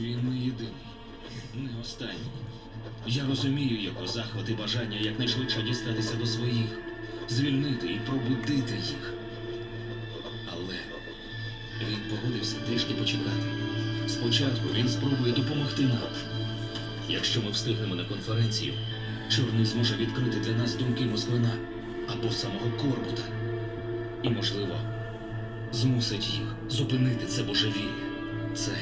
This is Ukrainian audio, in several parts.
Він не єдиний, не останній. Я розумію його захват і бажання якнайшвидше дістатися до своїх, звільнити і пробудити їх. Але він погодився трішки почекати. Спочатку він спробує допомогти нам. Якщо ми встигнемо на конференцію, чорний зможе відкрити для нас думки Москвина або самого Корбута. І, можливо, змусить їх зупинити це божевілля. Це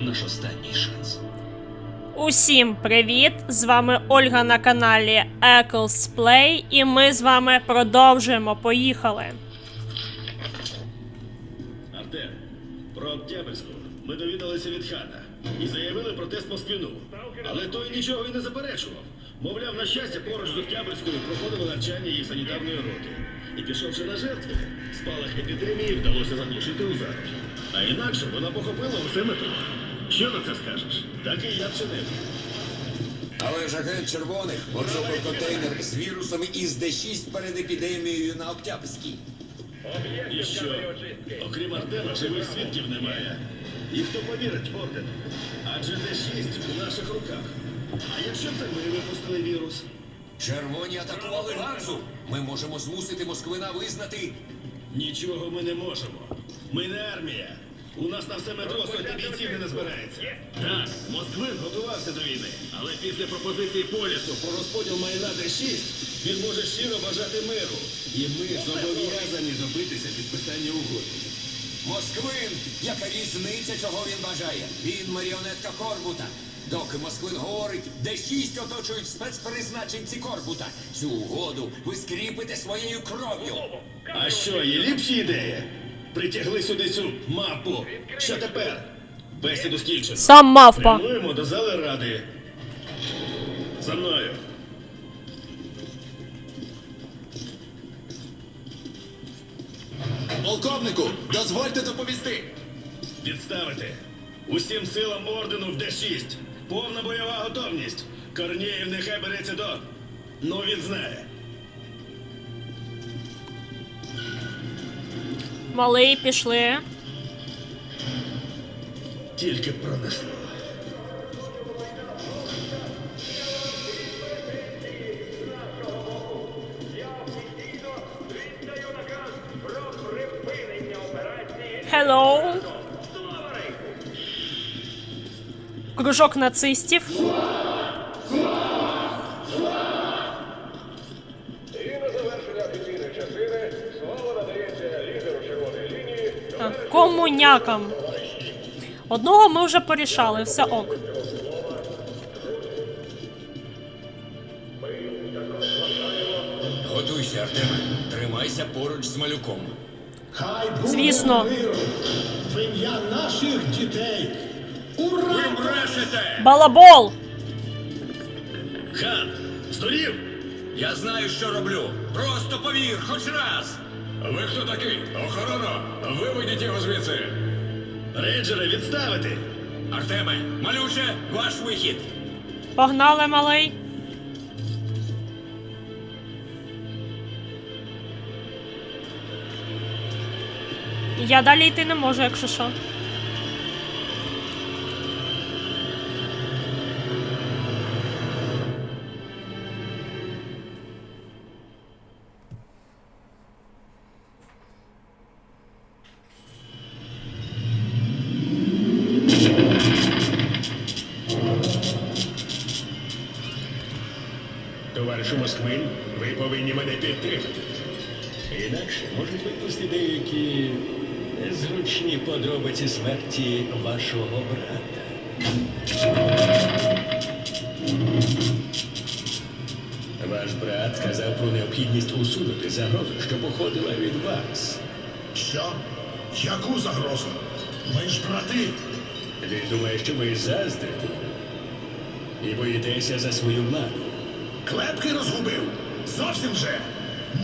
наш останній шанс. Усім привіт! З вами Ольга на каналі Eccles Play, і ми з вами продовжуємо. Поїхали! Артем, про Октябрьську ми довідалися від хана і заявили протест Москвину. Але той нічого і не заперечував. Мовляв, на щастя, поруч з Октябрьською проходило навчання їх санітарної роти. І пішовши на жертву, спалах епідемії вдалося заглушити у зароді. А інакше вона похопила усе метро. Що на це скажеш? Так і я вчинив. Але ж агент червоних поцупив контейнер з вірусами із Д6 перед епідемією на Октябрьській. І що? Окрім Артема, живих свідків немає. І хто повірить ордену? Адже Д6 у наших руках. А якщо це ми випустили вірус? Червоні атакували Ганзу. Ми можемо змусити Москвина визнати. Нічого ми не можемо. Ми не армія. У нас на все метро сотні бійців не назбирається. Так, Москвин готувався до війни, але після пропозиції полісу про розподіл майна Д6 він може щиро бажати миру. І ми зобов'язані добитися підписання угоди. Москвин, яка різниця, чого він бажає? Він маріонетка Корбута. Доки Москвин говорить, Д6 оточують спецпризначенці Корбута. Цю угоду ви скріпите своєю кров'ю. А що, є ліпші ідеї? Притягли сюди цю мапу. Що тепер? Бесіду скінчено. Сам мавпа. Прямуємо до зали ради. За мною. Полковнику, дозвольте доповісти. Відставити. Усім силам ордену в Д6. Повна бойова готовність. Корнієв нехай береться до. Ну він знає. Малий пішли. Тільки пронесло. Hello. Кружок нацистів. Комунякам. Одного ми вже порішали, все ок. Готуйся, Артеме. Тримайся поруч з малюком. Хай буде Звісно. мир в ім'я наших дітей. Ура! Ви брешете! Балабол! Хан! Здурів! Я знаю, що роблю. Просто повір, хоч раз. Ви хто такий? Охорона! Виведіть його звідси! Рейджери, відставити! Артеме, малюче, ваш вихід. Погнали, малий. Я далі йти не можу, якщо що. Смерті вашого брата. Ваш брат сказав про необхідність усунути загрозу, що походила від вас. Що? Яку загрозу? Ми ж брати. Він думає, що ви заздрите і боїтеся за свою владу. Клепки розгубив. Зовсім же.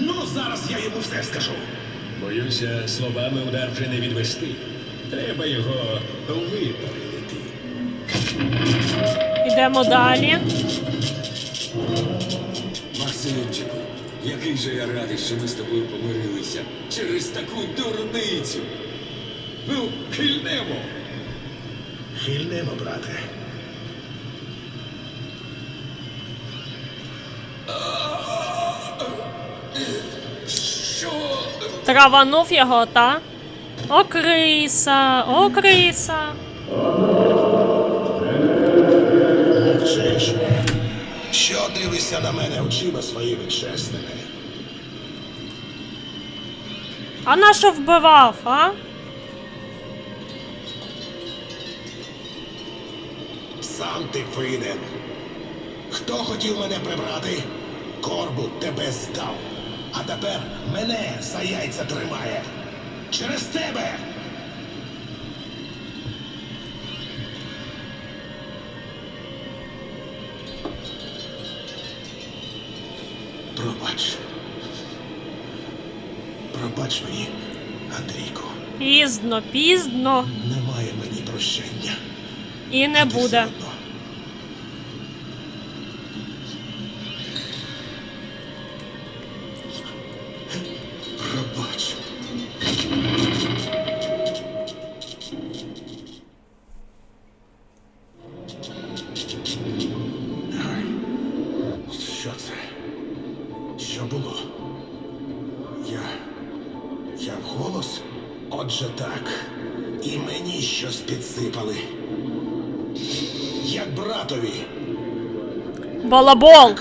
Ну, зараз я йому все скажу. Боюся, словами удар вже не відвести. Треба його випередити. Йдемо далі. Максимчику, який же я радий, що ми з тобою помирилися через таку дурницю. Ну, хильнемо. Хильнемо, брате. Що? Траванув його, та? О, криса, о, криса. Мовчиш. Що дивишся на мене очима своїми чесними? А на що вбивав, а? Сам ти винен. Хто хотів мене прибрати? Корбут тебе здав. А тепер мене за яйця тримає. Через тебе. Пробач. Пробач мені, Андрійко. Пізно, пізно. Немає мені прощення. І не ти все буде. одно. Балабол.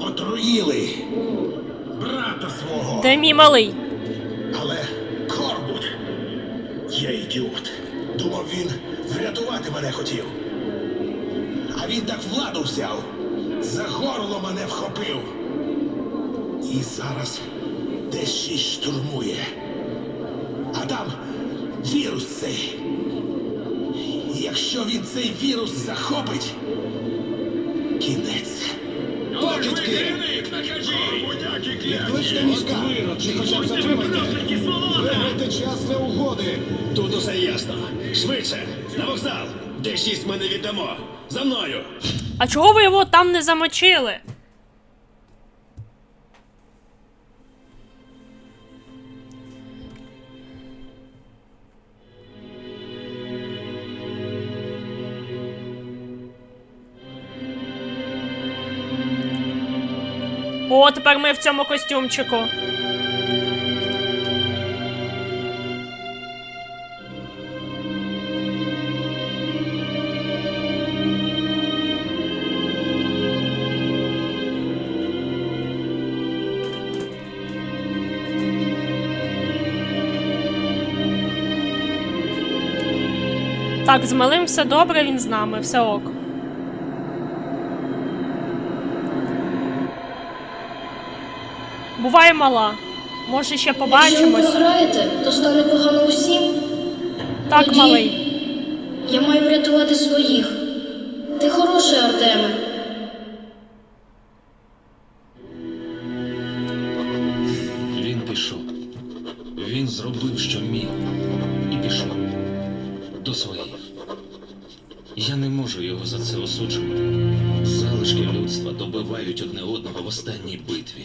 отруїли брата свого. Де мій малий? Але Корбут, я ідіот. Думав, він врятувати мене хотів. А він так владу взяв. За горло мене вхопив. І зараз десь щось штурмує. А там вірус цей. І Якщо він цей вірус захопить, кінець. Покидьки! Відкличте війська! Чи хоча б затримайте! Виграйте час для угоди! Тут усе ясно. Швидше, на вокзал. Де шість ми не віддамо. За мною. А чого ви його там не замочили? Тепер ми в цьому костюмчику. Так, з малим все добре, він з нами, все ок. Буває мала. Може, ще Якщо ви побачимось. програєте, то стане погано усім. Так, Тоді малий. Я маю врятувати своїх. Ти хороший, Артеме. Він пішов. Він зробив, що міг, і пішов до своїх. Я не можу його за це осуджувати. Залишки людства добивають одне одного в останній битві.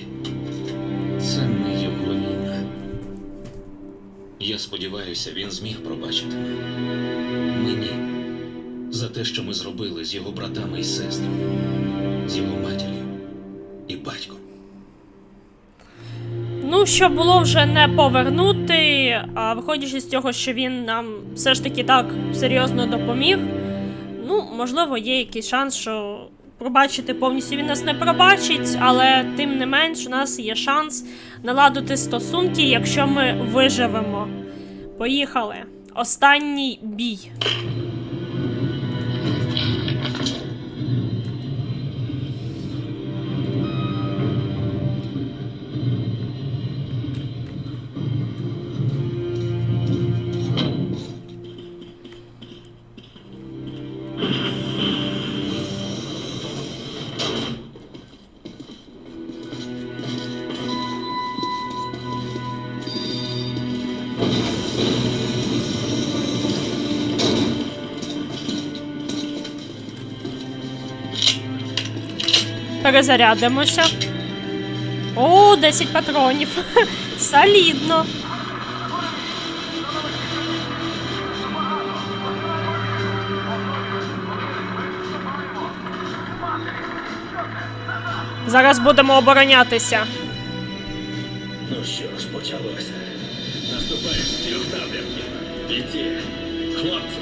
Це не його війна. Я сподіваюся, він зміг пробачити. Мені за те, що ми зробили з його братами і сестрами, з його матір'ю і батьком. Ну, що було вже не повернути, а виходячи з цього, що він нам все ж таки так серйозно допоміг. Ну, можливо, є якийсь шанс, що пробачити повністю він нас не пробачить, але тим не менш, у нас є шанс наладити стосунки, якщо ми виживемо. Поїхали. Останній бій. перезарядимося. О, 10 патронів. Солідно. Зараз будемо оборонятися. Ну що ж, почалося. Наступає з трьох напрямків. Хлопці,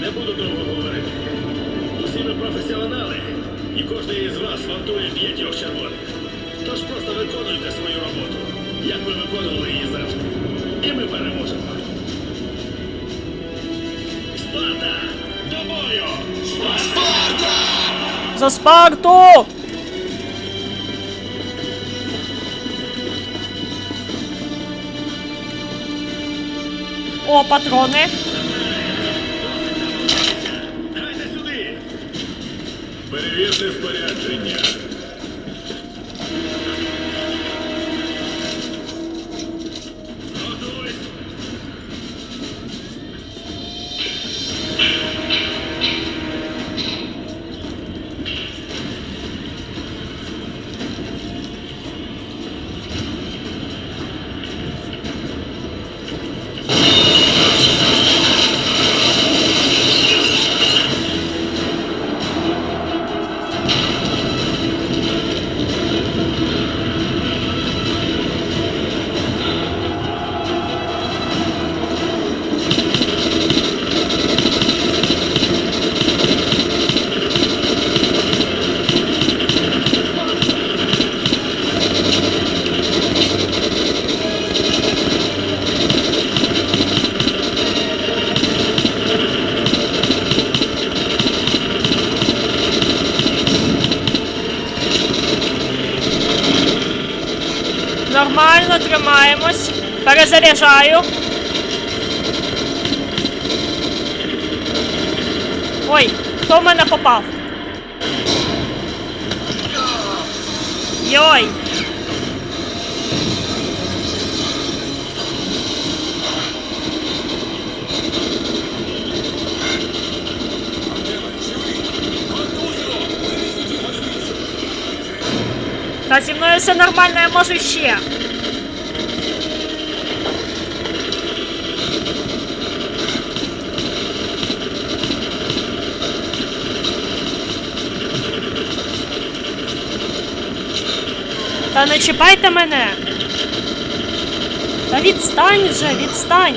не буду довго говорити. Усі ми професіонали і із вас вартує п'ятьох червоних. Тож просто виконуйте свою роботу, як ви виконували її завжди. І ми переможемо. Спарта! До бою! Спарта! За Спарту! О, патрони. Перевірте спорядження. Перезаряджаю. Ой, хто в мене попав? Йой! Та зі мною все нормально, я можу ще. Та не чіпайте мене. Та відстань вже, відстань.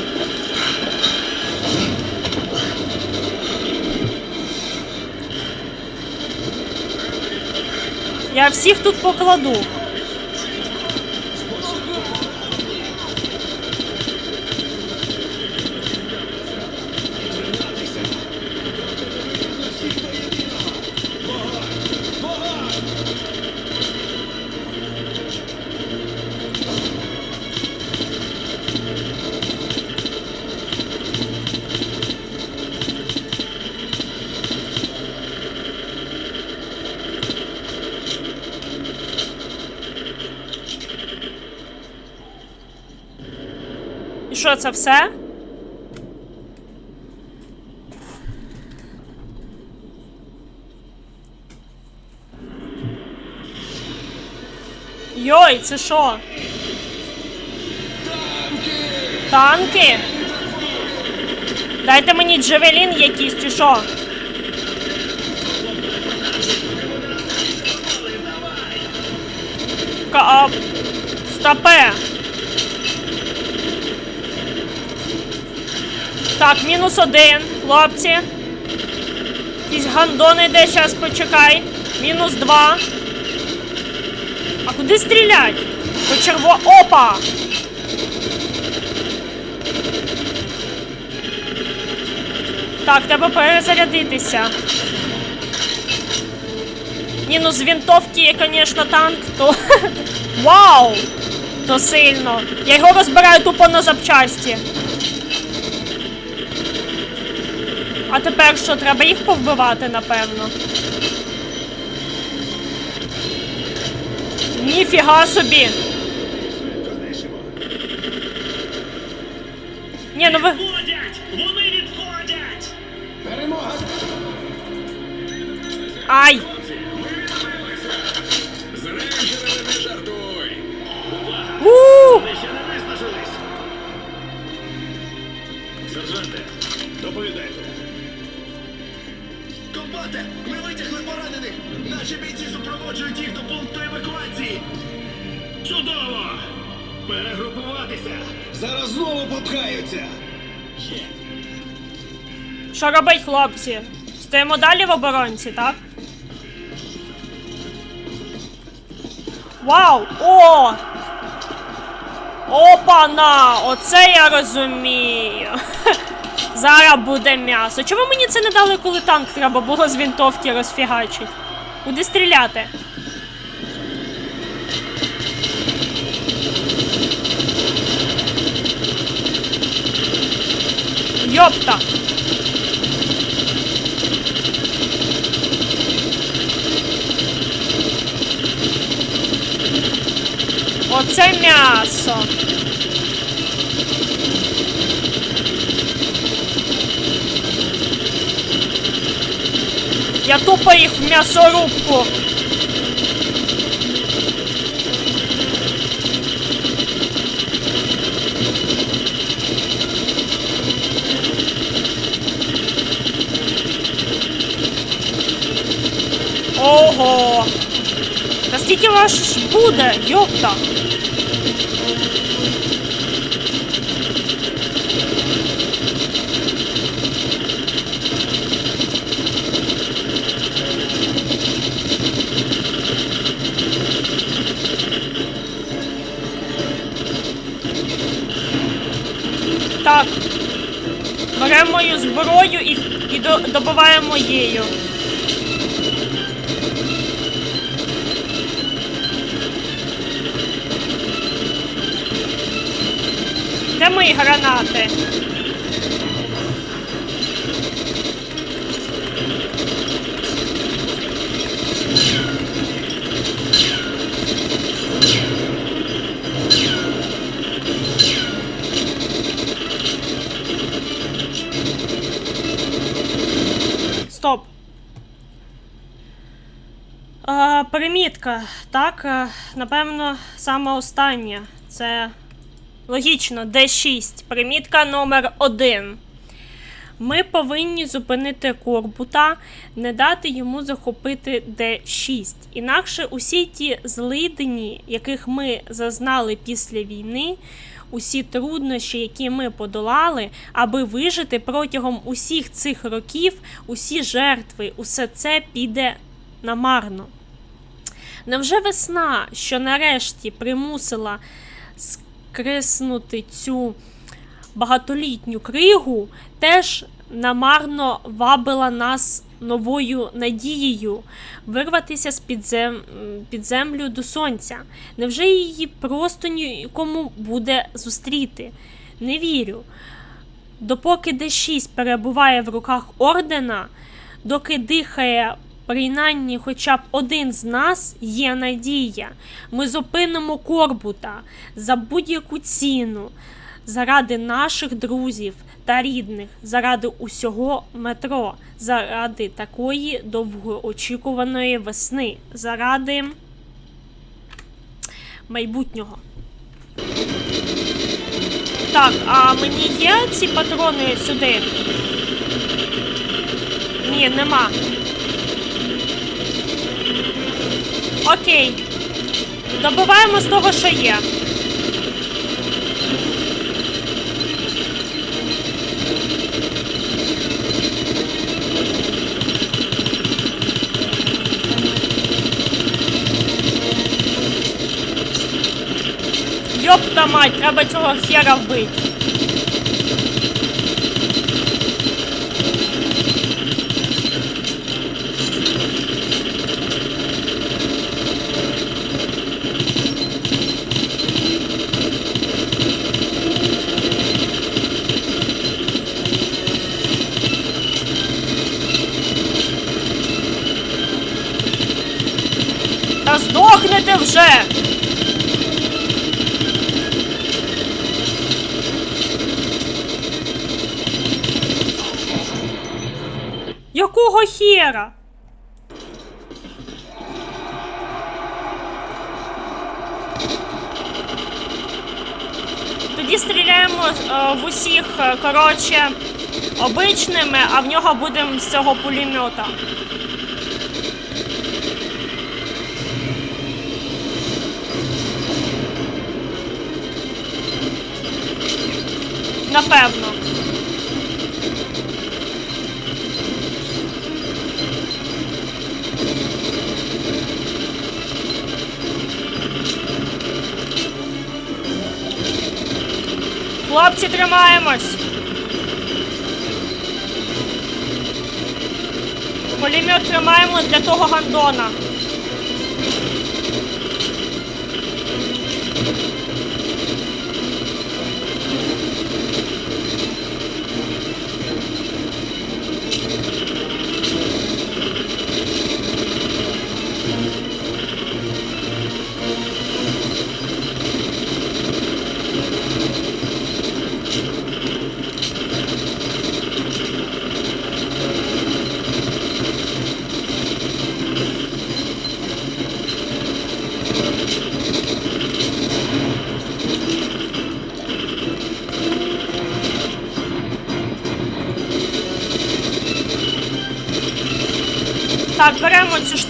Я всіх тут покладу. Що це все? Йой, це що? Танки? Дайте мені джевелін якийсь чи що? Стопе. Так, мінус один, хлопці. Якийсь гандон іде, зараз почекай. Мінус два. А куди стрілять? По черво. Опа! Так, треба перезарядитися. Ні, ну з вінтовки є, звісно, танк, то. Вау! То сильно. Я його розбираю тупо на запчасті. А тепер що, треба їх повбивати, напевно. Ніфіга собі. Ні, ну ви. Вони відходять! Перемога! Ай! З рейнджерами не жартуй! Увага! у супроводжують їх до пункту евакуації. Чудово! Перегрупуватися! Зараз знову попхаються! Є! Що робить, хлопці? Стоїмо далі в оборонці, так? Вау! О! Опана! Оце я розумію. Зараз буде м'ясо. Чому мені це не дали, коли танк треба було з вінтовки розфігачити? Куди стріляти? Йопта! Оце м'ясо. Я тупо їх в м'ясорубку. Ого! Та скільки ваш буде, йопта? Добиваємо її. Де мої гранати? Стоп. А, примітка. Так, е, напевно, саме остання. Це логічно, D6. Примітка номер 1. Ми повинні зупинити Корбута, не дати йому захопити D6. Інакше усі ті злидені, яких ми зазнали після війни, усі труднощі, які ми подолали, аби вижити протягом усіх цих років, усі жертви, усе це піде намарно. Невже весна, що нарешті примусила скреснути цю багатолітню кригу, теж намарно вабила нас новою надією вирватися з під, під землю до сонця? Невже її просто нікому буде зустріти? Не вірю. Допоки Д6 перебуває в руках ордена, доки дихає принаймні хоча б один з нас, є надія. Ми зупинимо Корбута за будь-яку ціну, заради наших друзів та рідних, заради усього метро, заради такої довгоочікуваної весни, заради майбутнього. Так, а мені є ці патрони сюди? Ні, нема. Окей. Добиваємо з того, що є. Йопта мать, треба цього хера вбити. Пантера. Тоді стріляємо е, в усіх, е, коротше, обичними, а в нього буде з цього пулемета. Напевно. Хлопці, тримаємось. Пулемет тримаємо для того гандона.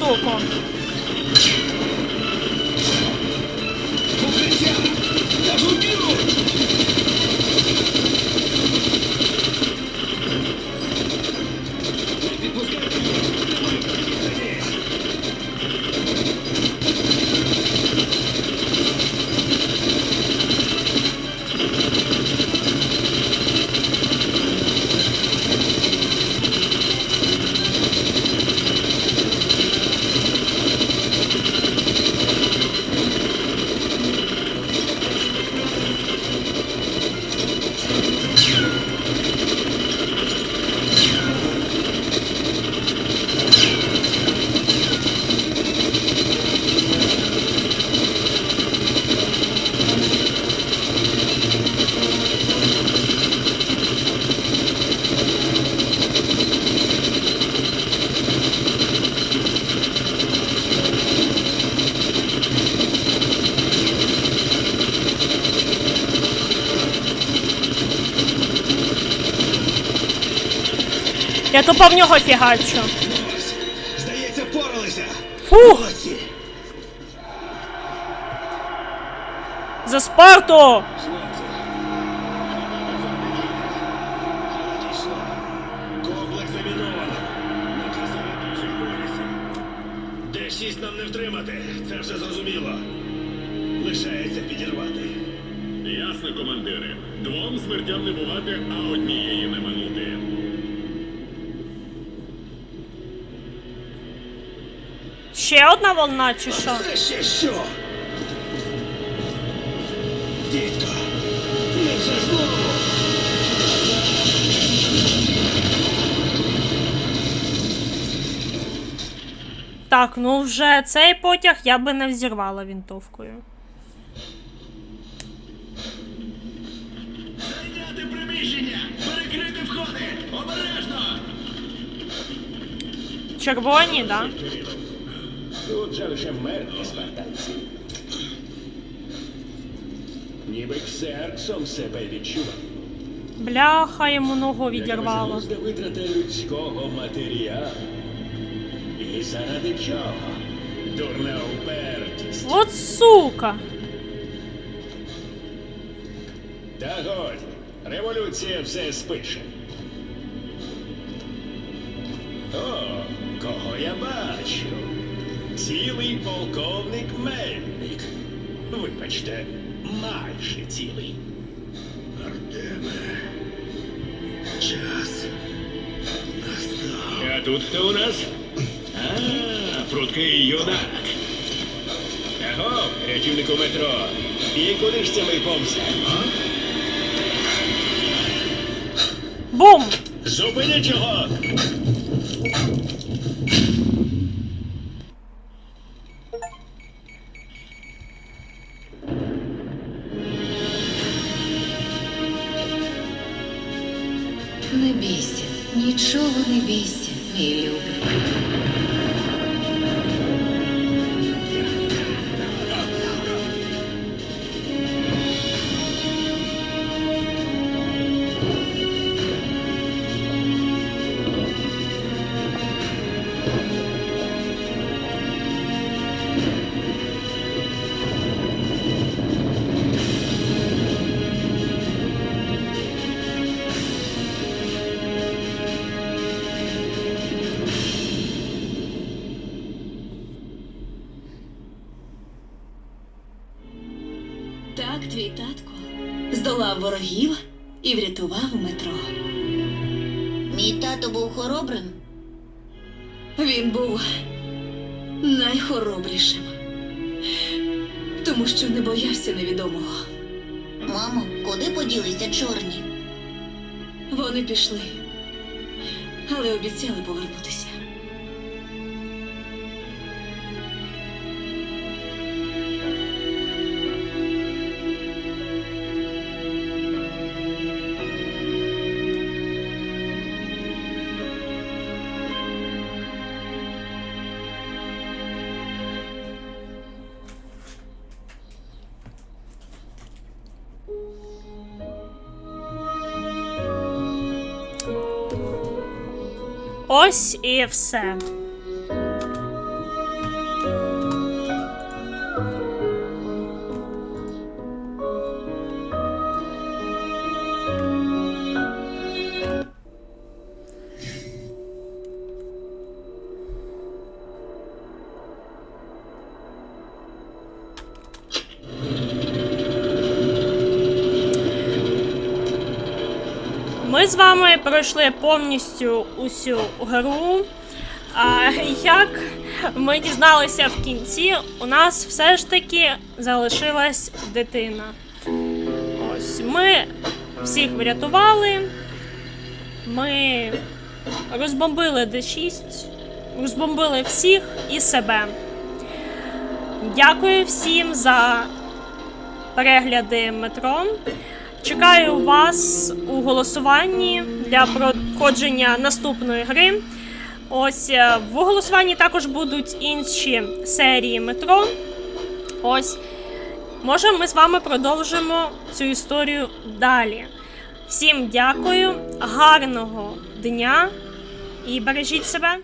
Беремо цю Я тупо в нього фігачу. Здається, впоралися. Фух! За Спарту! Д-6 нам не втримати, це вже зрозуміло. Лишається підірвати. Ясно, командире. Двом смертям не бувати, а однієї Ще одна волна чи що? Це ще що? Дідько, невже знову? Так, ну вже цей потяг я би не взірвала вінтовкою. Зайняти приміщення! Перекрити входи! Обережно! Червоні, да? Тут же лише мертві спартанці. Ніби ксерксом себе відчував. Бляха, йому ногу відірвало. Безглузда витрата людського матеріалу. І заради чого? Дурна упертість. От сука! Та годі, революція все спише. О, кого я бачу? Цілий полковник Мельник. Вибачте, майже цілий. Артеме, час настав. А тут хто у нас? А, прудкий юнак. Аго, рятівнику метро. І куди ж це ми повземо? Бум! Зупиніть його! Налякав і врятував метро. Мій тато був хоробрим. Він був найхоробрішим, тому що не боявся невідомого. Мамо, куди поділися чорні? Вони пішли, але обіцяли повернутися. Ось і все. Пройшли повністю усю гру. А як ми дізналися в кінці, у нас все ж таки залишилась дитина. Ось ми всіх врятували. Ми розбомбили Д6, розбомбили всіх і себе. Дякую всім за перегляди метро. Чекаю вас у голосуванні для проходження наступної гри. Ось е, в голосуванні також будуть інші серії метро. Ось. Може, ми з вами продовжимо цю історію далі. Всім дякую, гарного дня і бережіть себе.